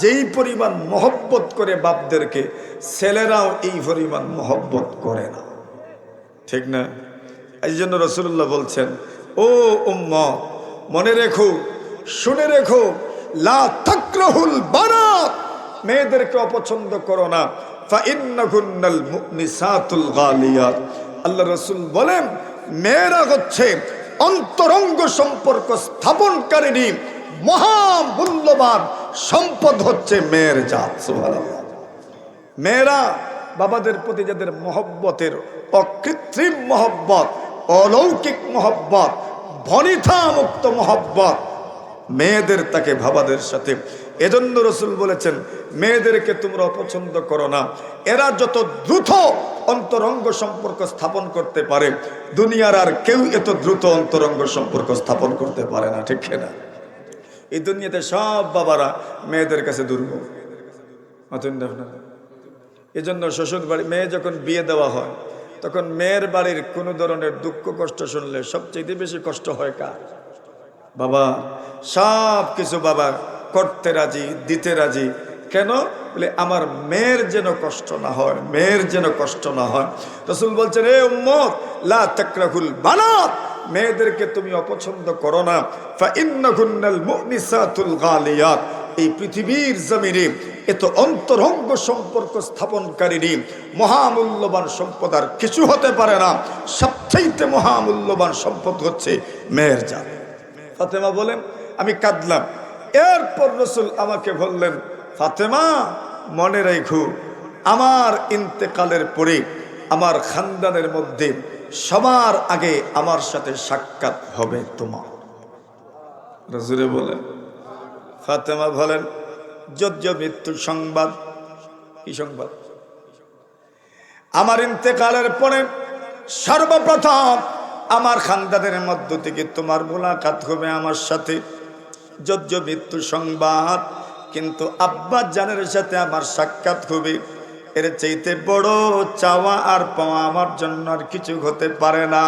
যেই পরিমাণ মহব্বত করে বাপদেরকে, ছেলেরাও এই পরিমাণ মহব্বত করে না। ঠিক না? এই জন্য রসুল্লাহ বলছেন, ও উম্ম মনে রেখো, শুনে রেখো, লা তাকরাহুল বানাত মেয়েদেরকে অপছন্দ করো না। ফাইন্নাকুন্নাল মুনিসাতুল গালিয়াত। আল্লাহ রসুল বলেন, মেয়েরা হচ্ছে অন্তরঙ্গ সম্পর্ক স্থাপনকারিণী, মহামূল্যবান সম্পদ হচ্ছে মেয়ের জাত মেয়েরা বাবাদের প্রতি যাদের মহব্বতের অকৃত্রিম মহব্বত, অলৌকিক মহব্বত ভনিথা মুক্ত মহব্বত, মেয়েদের তাকে বাবাদের সাথে। এজন্য রসুল বলেছেন, মেয়েদেরকে তোমরা অপছন্দ করো না। এরা যত দ্রুত অন্তরঙ্গ সম্পর্ক স্থাপন করতে পারে, দুনিয়ার আর কেউ এত দ্রুত অন্তরঙ্গ সম্পর্ক স্থাপন করতে পারে না। ঠিক না? এই দুনিয়াতে সব বাবারা মেয়েদের কাছে দুর্বল অতএব আপনারা। এই জন্য শ্বশুর বাড়ি মেয়ে যখন বিয়ে দেওয়া হয়, তখন মেয়ের বাড়ির কোনো ধরনের দুঃখ, কষ্ট শুনলে সবচেয়ে বেশি কষ্ট হয় কার? বাবা, সব কিছু বাবা করতে রাজি, দিতে রাজি। কেন? বলে আমার মেয়ের যেন কষ্ট না হয়, মেয়ের যেন কষ্ট না হয়। রসুল বলছেন, এ উম্মত, লা তাকরাহুল বানাত। মেয়েদেরকে তুমি অপছন্দ করো না। এই পৃথিবীর জমিনে এত অন্তরঙ্গ সম্পর্ক স্থাপনকারী মহামূল্যবান সম্পদ আর কিছু হতে পারে না। সবচাইতে মহামূল্যবান সম্পদ হচ্ছে মেয়ের জাত। ফাতেমা বলেন, আমি কাঁদলাম। এরপর রসুল আমাকে বললেন, ফাতেমা, মনে রেখো, আমার ইন্তেকালের পরে আমার খানদানের মধ্যে সবার আগে আমার সাথে সাক্ষাৎ হবে তোমার। রসুলে বলেন, ফাতেমা বলেন যোজ্য মৃত্যুর সংবাদ। কি সংবাদ? আমার ইন্তেকালের পরে সর্বপ্রথম আমার খানদাদের মধ্য থেকে তোমার মোলাকাত হবে আমার সাথে। যোজ্য মৃত্যু সংবাদ, কিন্তু আব্বা জানের সাথে আমার সাক্ষাৎ হবে। এর চাইতে বড় চাওয়া আর পাওয়া আমার জন্য আর কিছু হতে পারে না।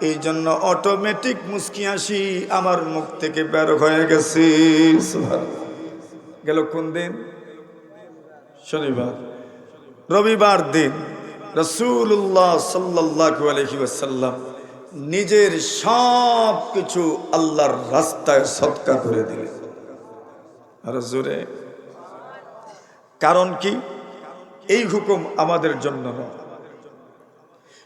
এই জন্য অটোমেটিক মুস্কি আসি আমার মুখ থেকে বের হয়ে গেছে। গেল কোন দিন? শনিবার। রবিবার দিন রসুল্লাহ সাল্লাহ আলহি নিজের সব কিছু আল্লাহর রাস্তায় সৎকার করে দিলেন। আর জোরে। কারণ কি? এই হুকুম আমাদের জন্য নয়।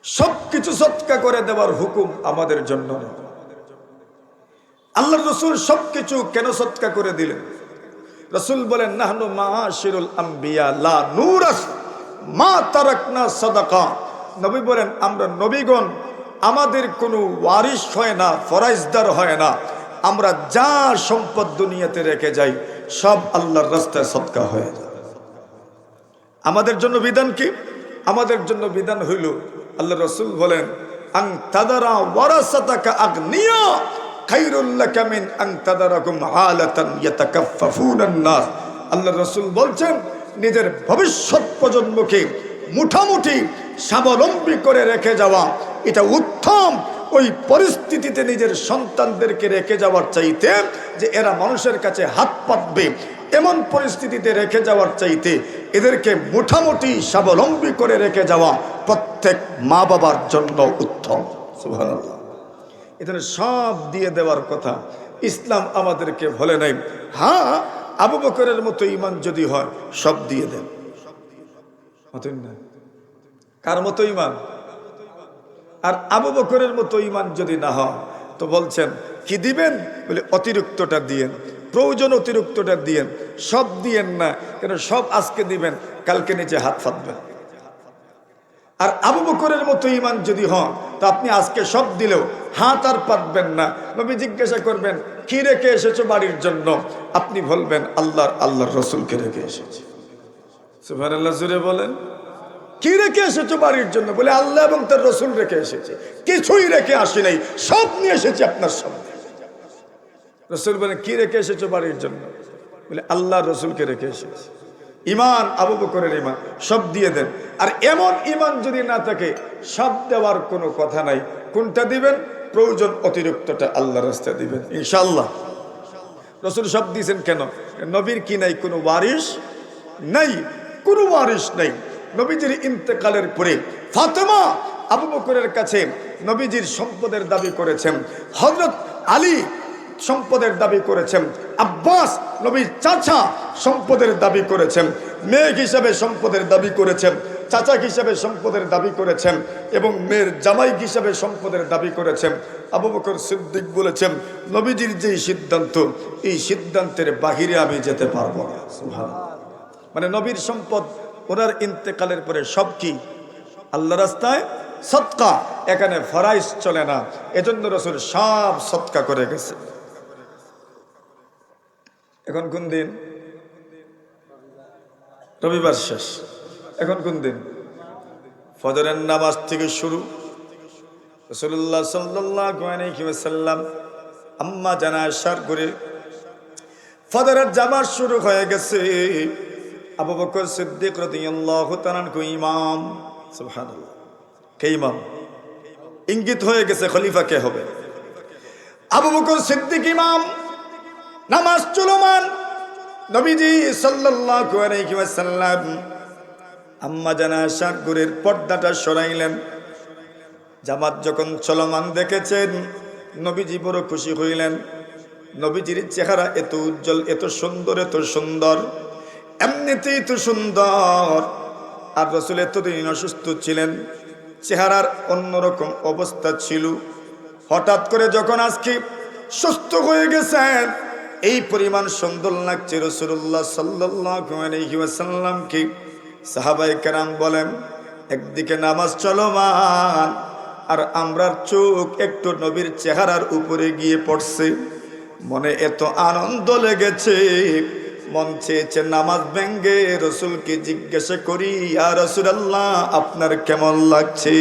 সব কিছু সৎকা করে দেওয়ার হুকুম আমাদের জন্য নয়। আল্লাহ রসুল সব কিছু কেন সৎকা করে দিলেন? রসুল বলেন, নাহনু মাহাশিরুল আম্বিয়া, লা নুরাস মা তারাকনা সাদাকা। নবী বলেন, আমরা নবীগণ, আমাদের কোনো ওয়ারিশ হয় না ফরাইজদার হয় না। আমরা যা সম্পদ দুনিয়াতে রেখে যাই, সব আল্লাহর রাস্তায় সৎকা হয়ে যায়। আমাদের জন্য বিধান কি? আমাদের জন্য বিধান হইল, আল্লাহ রসুল বলেন, আং তাদারা ওয়ারাসাতাকা আগনিয়া খাইরুল্লাকা মিন আং আল্লাহ রসুল বলছেন, নিজের ভবিষ্যৎ প্রজন্মকে মুঠামুঠি স্বাবলম্বী করে রেখে যাওয়া, এটা উত্তম। ওই পরিস্থিতিতে নিজের সন্তানদেরকে রেখে যাওয়ার চাইতে যে এরা মানুষের কাছে হাত পাতবে এমন পরিস্থিতিতে রেখে যাওয়ার চাইতে এদেরকে মোটামুটি স্বাবলম্বী করে রেখে যাওয়া প্রত্যেক মা বাবার জন্য উত্তম। সুবহানাল্লাহ। এখানে সব দিয়ে দেওয়ার কথা। ইসলাম আমাদেরকে বলে নাই। হ্যাঁ আবু বকরের মতো ইমান যদি হয়, সব দিয়ে দেন। কার মতো ইমান আর আবু বকরের মতো ইমান যদি না হয়, তো বলছেন, কি দিবেন? বলে, অতিরিক্তটা দিয়েন। প্রয়োজন অতিরিক্তটা দিয়েন, সব দিয়েন না, কেন সব আজকে দিবেন, কালকে নিচে হাত ফাতবেন আর আবু বকরের মতো ইমান যদি হন, তো আপনি আজকে সব দিলেও হাত আর পাতবেন না। নবী জিজ্ঞাসা করবেন, কি রেখে এসেছ বাড়ির জন্য? আপনি বলবেন, আল্লাহর আল্লাহর রসুলকে রেখে এসেছি। বলেন। কি রেখে এসেছ বাড়ির জন্য? বলে, আল্লাহ এবং তার রসুল রেখে এসেছে। কিছুই রেখে আসি নাই, সব নিয়ে এসেছি আপনার সামনে। রসুল বলেন কি রেখে এসেছ বাড়ির জন্য? বলে, আল্লাহ রসুলকে রেখে এসেছি। ইমান আবু বকরের ইমান সব দিয়ে দেন। আর এমন ইমান যদি না থাকে, সব দেওয়ার কোনো কথা নাই। কোনটা দিবেন? প্রয়োজন অতিরিক্তটা আল্লাহ রাস্তায় দিবেন ইনশাল্লাহ রসুল সব দিয়েছেন কেন? নবীর কি নাই? কোনো ওয়ারিস নাই? কোনো ওয়ারিস নাই। নবীজির ইন্তেকালের পরে ফাতেমা আবু বকরের কাছে নবীজির সম্পদের দাবি করেছেন। হজরত আলী সম্পদের দাবি করেছেন। আব্বাস নবীর চাচা সম্পদের দাবি করেছেন। মেয়ে হিসাবে সম্পদের দাবি করেছেন। চাচা হিসাবে সম্পদের দাবি করেছেন এবং মেয়ের জামাই হিসাবে সম্পদের দাবি করেছেন। আবু বকর সিদ্দিক বলেছেন, নবীজির যে সিদ্ধান্ত, এই সিদ্ধান্তের বাহিরে আমি যেতে পারব না। মানে নবীর সম্পদ, ওনার ইন্তেকালের পরে সব কি? আল্লাহ রাস্তায় সৎকা। এখানে ফরাইজ চলে না। এজন্য রসুল সব সৎকা করে গেছে। এখন কোন দিন? রবিবার শেষ। এখন কোন দিন? ফজরের নামাজ থেকে শুরু। রসুল্লাহ সাল্লাম আম্মা জানা আসার করে ফজরের জামার শুরু হয়ে গেছে। আবু বকর সিদ্দিক রাদিয়াল্লাহু ইমাম। সুবহানাল্লাহ। কে ইমাম? ইঙ্গিত হয়ে গেছে খলিফা কে হবে? আবু বকর সিদ্দিক ইমাম। নামাজ চলমান। নবীজি সাল্লাল্লাহু আম্মা জানা সাগরের পর্দাটা সরাইলেন। জামাত যখন চলমান দেখেছেন, নবীজি বড় খুশি হইলেন। নবীজির চেহারা এত উজ্জ্বল, এত সুন্দর এত সুন্দর, এমনিতেই তো সুন্দর। আর রসুল এতদিন অসুস্থ ছিলেন, চেহারার অন্যরকম অবস্থা ছিল। হঠাৎ করে যখন আজকে সুস্থ হয়ে গেছেন এই পরিমাণ সুন্দর লাগছে রসুল্লাহ সাল্লাসাল্লামকে সাহাবাই কেরাম বলেন, একদিকে নামাজ চলমান, আর আমরার চোখ একটু নবীর চেহারার উপরে গিয়ে পড়ছে। মনে এত আনন্দ লেগেছে, মন চেয়েছে নামাজ ভেঙ্গে রসুলকে জিজ্ঞাসা করি আর রসুলাল্লাহ, আপনার কেমন লাগছে?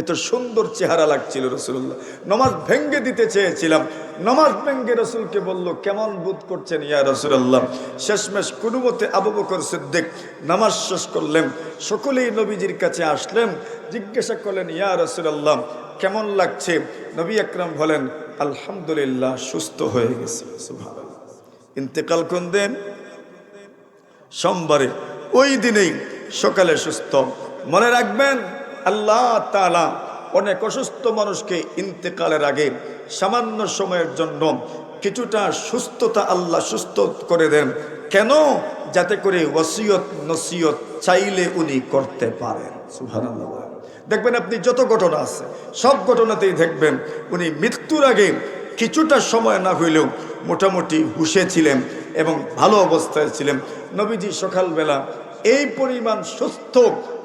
এত সুন্দর চেহারা লাগছিল রসুল্লাহ নামাজ ভেঙ্গে দিতে চেয়েছিলাম। নমাজ ভেঙ্গে রসুলকে বলল, কেমন বোধ করছেন ইয়া রসুলাল্লাহ? শেষমেশ কোনো মতে আবু বকর সিদ্দিক নামাজ শেষ করলেন। সকলেই নবীজির কাছে আসলেন, জিজ্ঞাসা করলেন, ইয়া রসুলাল্লাহ, কেমন লাগছে? নবী আকরাম বলেন, আলহামদুলিল্লাহ, সুস্থ হয়ে গেছে। ইন্তেকাল কোন দেন? সোমবারে। ওই দিনেই সকালে সুস্থ। মনে রাখবেন, আল্লাহ তালা অনেক অসুস্থ মানুষকে ইন্তেকালের আগে সামান্য সময়ের জন্য কিছুটা সুস্থতা আল্লাহ সুস্থ করে দেন। কেন? যাতে করে ওসিয়ত নসিয়ত চাইলে উনি করতে পারেন। দেখবেন আপনি যত ঘটনা আছে, সব ঘটনাতেই দেখবেন উনি মৃত্যুর আগে কিছুটা সময় না হইলেও মোটামুটি হুশে ছিলেন এবং ভালো অবস্থায় ছিলেন। নবীজি সকালবেলা এই পরিমাণ সুস্থ,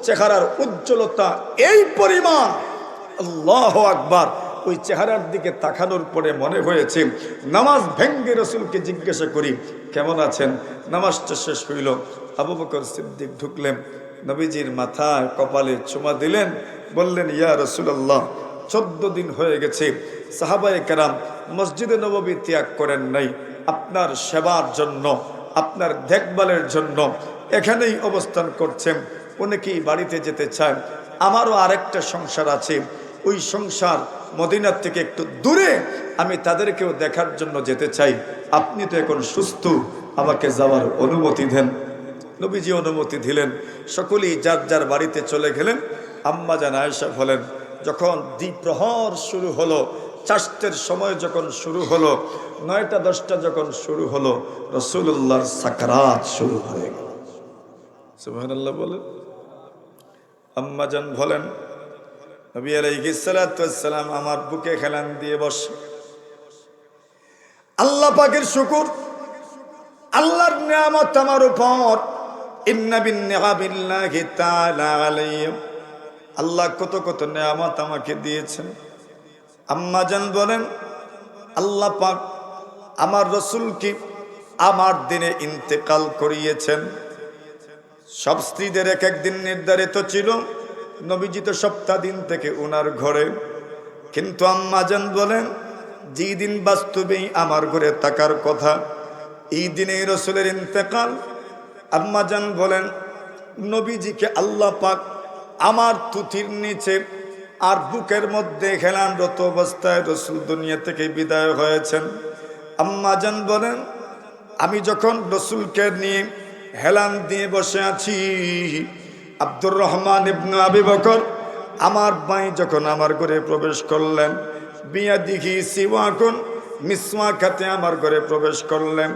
চেহারার উজ্জ্বলতা, এই পরিমাণ আল্লাহ আকবার। ওই চেহারার দিকে তাকানোর পরে মনে হয়েছে, নামাজ ভেঙ্গে রসুলকে জিজ্ঞাসা করি, কেমন আছেন? নামাজটা শেষ হইল। আবু বকর সিদ্দিক ঢুকলেন, নবীজির মাথায় কপালে চুমা দিলেন, বললেন, ইয়া রসুলাল্লাহ, চোদ্দ দিন হয়ে গেছে, সাহাবায়ে কেরাম মসজিদে নববী ত্যাগ করেন নাই। আপনার সেবার জন্য, আপনার দেখভালের জন্য এখানেই অবস্থান করছেন। অনেকেই বাড়িতে যেতে চান? আমারও আরেকটা সংসার আছে। ওই সংসার মদিনার থেকে একটু দূরে, আমি তাদেরকেও দেখার জন্য যেতে চাই। আপনি তো এখন সুস্থ, আমাকে যাওয়ার অনুমতি দেন। নবীজি অনুমতি দিলেন। সকলেই যার যার বাড়িতে চলে গেলেন। আম্মা জান আয়েশা বলেন, যখন দ্বিপ্রহর শুরু হলো চাষ্টের সময় যখন শুরু হলো, নয়টা, দশটা যখন শুরু হলো রসুল্লাহর সাকারাত শুরু হয়ে গেল। সুবহানাল্লাহ বলেন। আম্মা জান বলেন নবী আমার বুকে খেলান দিয়ে বসে। আল্লাহ পাকের শুকুর, আল্লাহর নিয়ামত আমার উপর। আল্লাহ কত কত নিয়ামত আমাকে দিয়েছেন। আম্মা জান বলেন, আল্লাহ পাক আমার রসুলকে আমার দিনে ইন্তেকাল করিয়েছেন। সব স্ত্রীদের এক একদিন নির্ধারিত ছিল। নবীজি তো সপ্তাহ দিন থেকে উনার ঘরে। কিন্তু আম্মা জান বলেন যে দিন বাস্তবেই আমার ঘরে থাকার কথা, এই দিনে রসুলের ইন্তেকাল। আম্মা জান বলেন, নবীজিকে আল্লাহ পাক আমার তুতির নিচে আর বুকের মধ্যে খেলান খেলানরত অবস্থায় রসুল দুনিয়া থেকে বিদায় হয়েছেন। আম্মা জান বলেন, আমি যখন রসুলকে নিয়ে হেলান দিয়ে বসে আছি আব্দুর রহমান ইবনু আবি বকর আমার বাই যখন আমার ঘরে প্রবেশ করলেন বিয়া দিঘি সিওয়াকুন মিসওয়া খাতে আমার ঘরে প্রবেশ করলেন।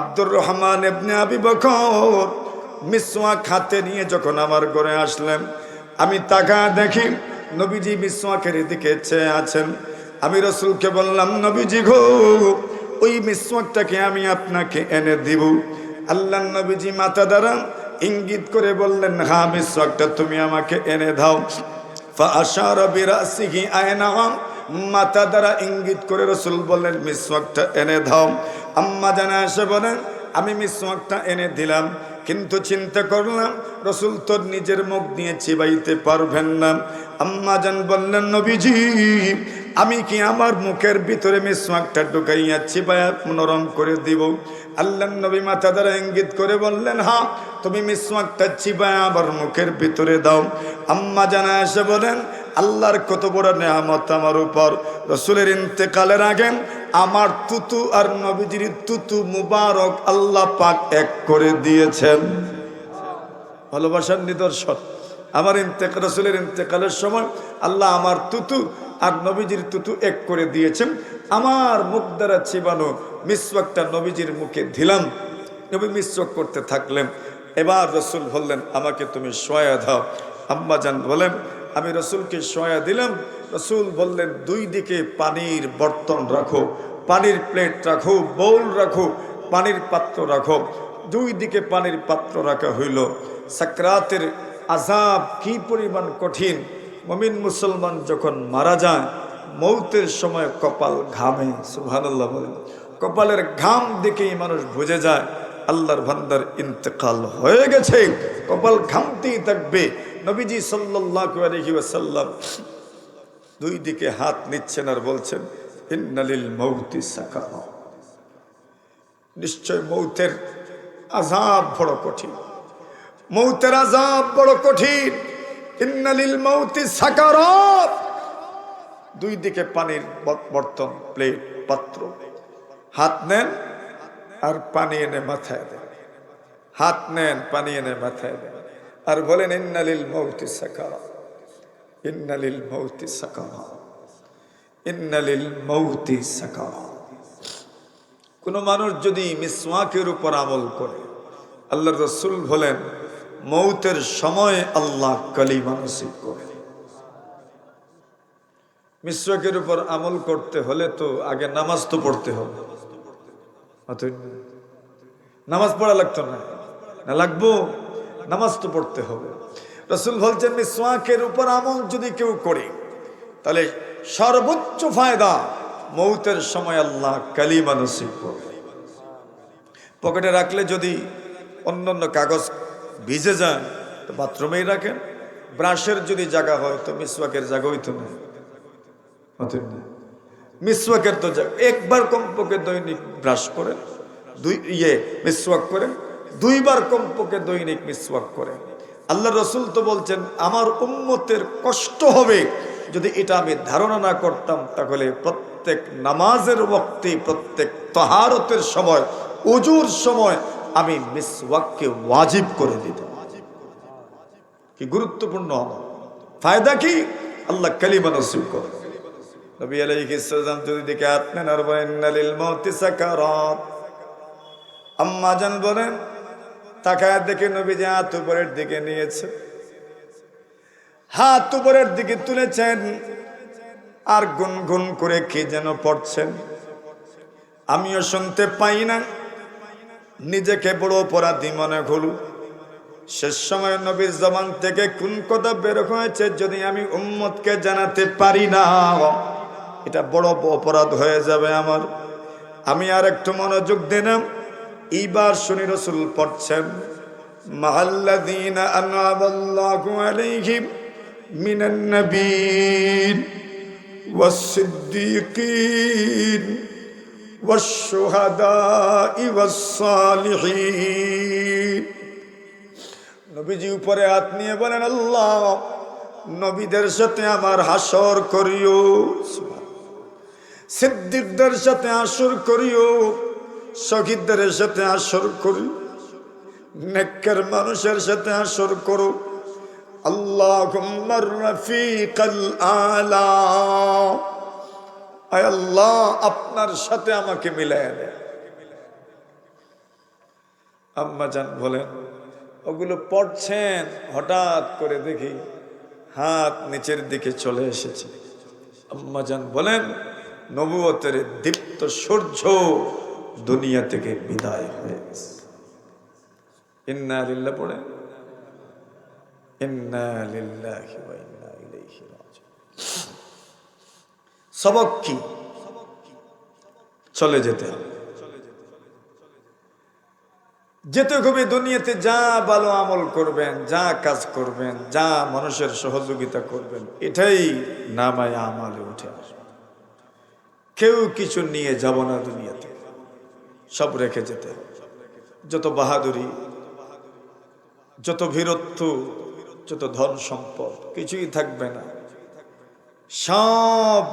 আব্দুর রহমান ইবনে আবি বকর মিসওয়া খাতে নিয়ে যখন আমার ঘরে আসলেন, আমি তাকা দেখি নবীজি মিসওয়াকের দিকে চেয়ে আছেন। আমি রসুলকে বললাম, নবীজি ঘো ওই মিসওয়াকটাকে আমি আপনাকে এনে দিব। আল্লাহ নবীজি মাথা দ্বারা ইঙ্গিত করে বললেন হ্যাঁ মিসওয়াকটা তুমি আমাকে এনে দাও। ফাশার বিরাসিহি আয়নাম মাথা দ্বারা ইঙ্গিত করে রসুল বললেন মিসওয়াকটা এনে দাও। আম্মা জানা এসে বলেন, আমি মিসওয়াকটা এনে দিলাম, কিন্তু চিন্তা করলাম, রসুল তোর নিজের মুখ দিয়ে চিবাইতে পারবেন না। আম্মা জান বললেন, নবীজি আমি কি আমার মুখের ভিতরে মিসওয়াকটা ঢুকাইয়া চিবাইয়া নরম করে দিব? আল্লাহ নবী মাথা দ্বারা ইঙ্গিত করে বললেন, হা, তুমি মিসওয়াকটা চিবাইয়া আবার মুখের ভিতরে দাও। আম্মা জানা এসে বলেন, আল্লাহর কত বড় নেয়ামত আমার উপর। রসুলের ইন্তেকালের আগে আমার তুতু আর নবীজির তুতু মুবারক আল্লাহ পাক এক করে দিয়েছেন। ভালোবাসার নিদর্শন। আমার ইন্তেকাল রসুলের ইন্তেকালের সময় আল্লাহ আমার তুতু আর নবীজির তুতু এক করে দিয়েছেন। আমার মুখ দ্বারা চিবানো মিসওয়াকটা নবীজির মুখে দিলাম। নবী মিসওয়াক করতে থাকলেন। এবার রসুল বললেন, আমাকে তুমি সয়া দাও। আম্মা বলেন, আমি রসুলকে সয়া দিলাম। রসুল বললেন, দুই দিকে পানির বর্তন রাখো, পানির প্লেট রাখো বউল রাখো, পানির পাত্র রাখো। দুই দিকে পানির পাত্র রাখা হইল। সাকরাতের আজাব কি পরিমাণ কঠিন মমিন মুসলমান যখন মারা যায়, মৌতের সময় কপাল ঘামে, সুবহানাল্লাহ বলেন। কপালের ঘাম দেখেই মানুষ বুঝে যায়, আল্লাহর ভান্ডার ইন্তেকাল হয়ে গেছে। কপাল ঘামতেই থাকবে। নবীজি সাল্লাল্লাহু আলাইহি ওয়াসাল্লাম দুই দিকে হাত নিচ্ছেন আর বলছেন, ইন্নালিল মৌতি সাকারা। নিশ্চয় মৌতের আজাব বড় কঠিন। মৌতের আজাব বড় কঠিন। মৌতি সাকারাত। দুই দিকে পানির বর্তন, প্লেট, পাত্র। হাত নেন আর পানি এনে মাথায় দেন। হাত নেন, পানি এনে মাথায় দেন। আর বলেন, ইন্নালিল মৌতি সাকারা ইন্নালিল মৌতি সাকারা ইন্নালিল মৌতি সাকারা কোনো মানুষ যদি মিসওয়াকের উপর আমল করে আল্লাহ রসুল বলেন মৌতের সময় আল্লাহ কালিমা নসিব করে। মিশ্রকের উপর আমল করতে হলে তো আগে নামাজ তো পড়তে হবে। নামাজ পড়া লাগতো না। না লাগবো, নামাজ তো পড়তে হবে। রসুল বলছেন, মিসওয়াকের উপর আমল যদি কেউ করে, তাহলে সর্বোচ্চ ফায়দা মৌতের সময় আল্লাহ কালিমা নসিব করে। পকেটে রাখলে যদি অন্য অন্য কাগজ ভিজে যান, তো বাথরুমেই রাখেন। ব্রাশের যদি জায়গা হয়, তো মিসওয়াকের জায়গা হইতো না। মিসওয়াকের তো জায়গা একবার কমপক্ষে দৈনিক ব্রাশ করেন, দুই ইয়ে মিসওয়াক করেন, দুইবার কমপক্ষে দৈনিক মিসওয়াক করেন। আল্লাহ রসুল তো বলছেন, আমার উম্মতের কষ্ট হবে। যদি এটা আমি ধারণা না করতাম, তাহলে প্রত্যেক নামাজের বক্তে প্রত্যেক তহারতের সময়, উজুর সময় আমি মিস মিসওয়াককে ওয়াজিব করে দিতাম কি গুরুত্বপূর্ণ ফায়দা কি? আল্লাহ কালিমা নসিব করে। নবী আলাইহিস সালাম যদি দিকে হাত নেন আর বলেন নালিল মৌতি সাকারাত। আম্মা জান বলেন, তাকায় দেখে নবী যে হাত উপরের দিকে নিয়েছে। হাত উপরের দিকে তুলেছেন, আর গুনগুন করে কে যেন পড়ছেন। আমিও শুনতে পাই না। নিজেকে বড় অপরাধী মনে হলু শেষ সময় নবীর জবান থেকে কোন কথা বের হয়েছে যদি আমি উম্মতকে জানাতে পারি না? এটা বড় অপরাধ হয়ে যাবে আমার। আমি আর একটু মনোযোগ দিলাম এইবার শুনি রসুল পড়ছেন নাবিয়্যিন ওয়াস-সিদ্দীকিন والشهداء والصالحين নবীজি উপরে হাত নিয়ে বলেন আল্লাহ নবীদের সাথে আমার হাসর করিও সিদ্দিকদের সাথে আসর করিও শহীদদের সাথে আসর করি নেকর মানুষের সাথে আসর করো আল্লাহ রফিকাল আলা আল্লাহ, আপনার সাথে আমাকে মিলাই দেয় আম্মা জান বলেন, ওগুলো পড়ছেন? হঠাৎ করে দেখি হাত নিচের দিকে চলে এসেছে। আম্মা যান বলেন, নবুয়তের দীপ্ত সূর্য দুনিয়া থেকে বিদায় হয়ে ইন্না লিল্লাহ পড়ে। ইন্না লিল্লাহি ওয়া সবক কি? চলে যেতে। হবে যেতে হবে দুনিয়াতে, যা ভালো আমল করবেন, যা কাজ করবেন, যা মানুষের সহযোগিতা করবেন, এটাই নামায় আমালে উঠে আসবে। কেউ কিছু নিয়ে যাব না দুনিয়াতে, সব রেখে যেতে। যত বাহাদুরি, যত বীরত্ব, যত ধন সম্পদ, কিছুই থাকবে না। সব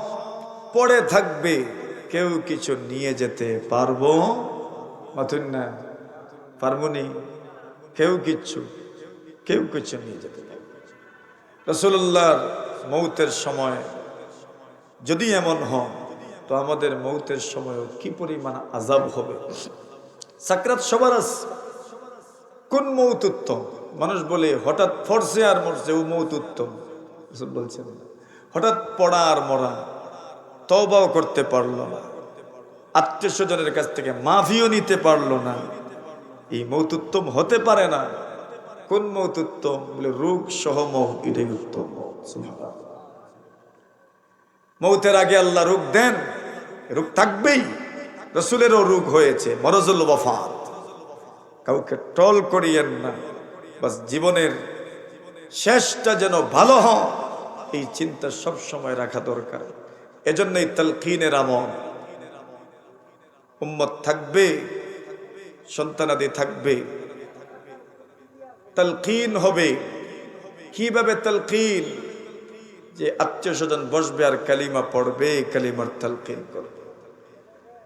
পড়ে থাকবে, কেউ কিছু নিয়ে যেতে পারব? মাথুন না পারবনি? কেউ কিচ্ছু কেউ কিছু নিয়ে যেতে পারবে। রসুল্লাহর মৌতের সময় যদি এমন হন, তো আমাদের মৌতের সময়ও কি পরিমাণ আজাব হবে? সাকরাত সবার কোন মৌত উত্তম? মানুষ বলে, হঠাৎ ফরসে আর মরছে, ও মৌত উত্তম। বলছেন, হঠাৎ পড়া আর মরা। তবাও করতে পারল না। আত্মীয় স্বজনের কাছ থেকে মাফিও নিতে পারল না। এই মৌত উত্তম হতে পারে না। কোন মৌত উত্তম বলে রোগ সহ মৌত উত্তম মৌতের আগে আল্লাহ রোগ দেন, রোগ থাকবেই। রসুলেরও রোগ হয়েছে, মরজুল বফাত কাউকে টল করিয়েন না। বাস জীবনের শেষটা যেন ভালো হয়, এই চিন্তা সব সময় রাখা দরকার। এজন্যই তালকিনের আমল। উম্মত থাকবে, সন্তানাদি থাকবে। তালকিন হবে। কীভাবে তালকিন যে আত্মীয় স্বজন বসবে আর কালিমা পড়বে, কালিমার তালকিন করবে।